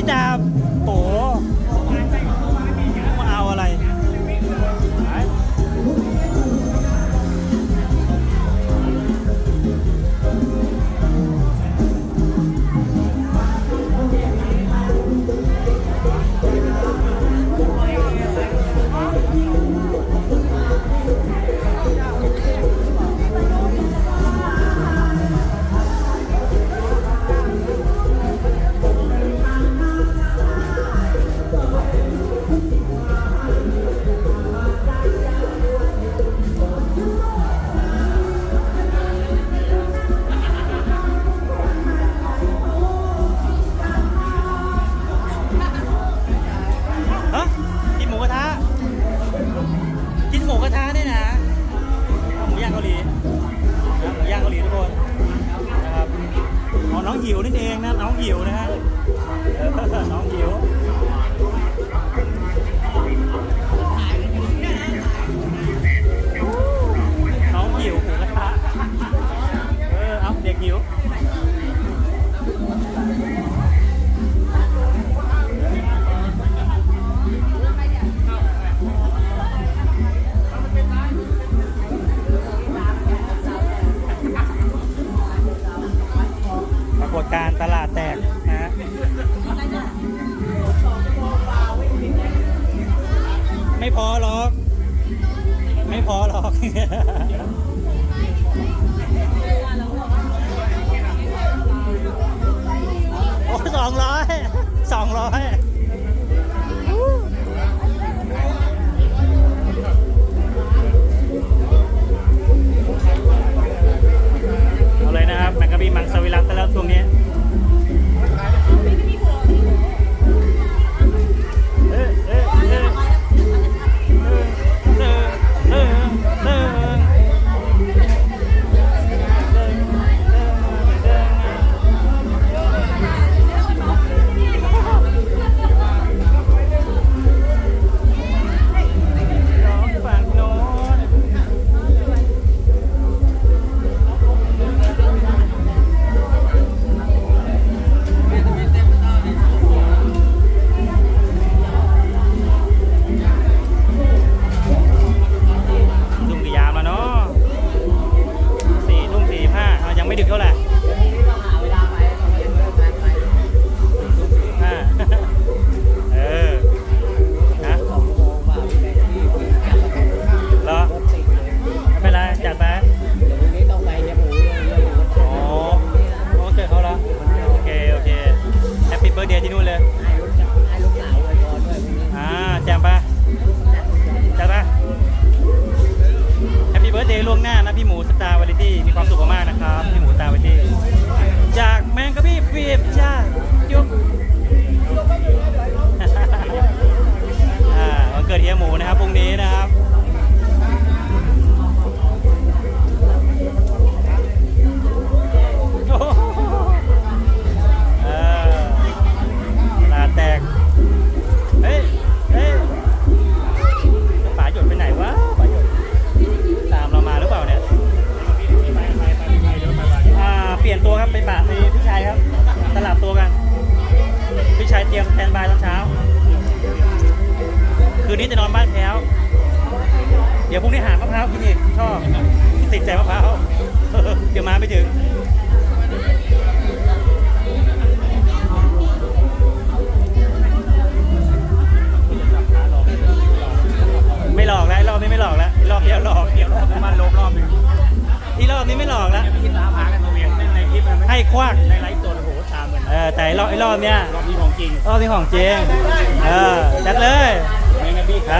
Vietnam. หิวนะฮะน้องหิวน้องหิวหมูกระทะเออเอาเด็กหิว พอหรอก ไม่พอหรอก โอ้สองร้อยสองร้อยเอาเลยนะครับแมงกะบี้มังสวิรัตแล้วช่วงนี้ สตาร์วาลิตี้มีความสุขมากๆนะครับพี่หมูสตาร์วาลิตี้จากแมงกะบี้ฟีบจ้า ไม่หลอกแล้วรอบนี้ไม่หลอกแล้วรอบเดียวหลอกเดียวหลอกมันลบรอบหนึงที่รอบนี้ไม่หลอกแล้วที่ตามหากันมาเวียนในคลิปให้ควักในไลฟ์ตัวโอ้โหตามกันเออแต่ไอ้รอบไอ้รอบเนี้ยรอบนี้ของจริงรอบนี้ของจริงเออจัดเลยแมงกะบี้ครั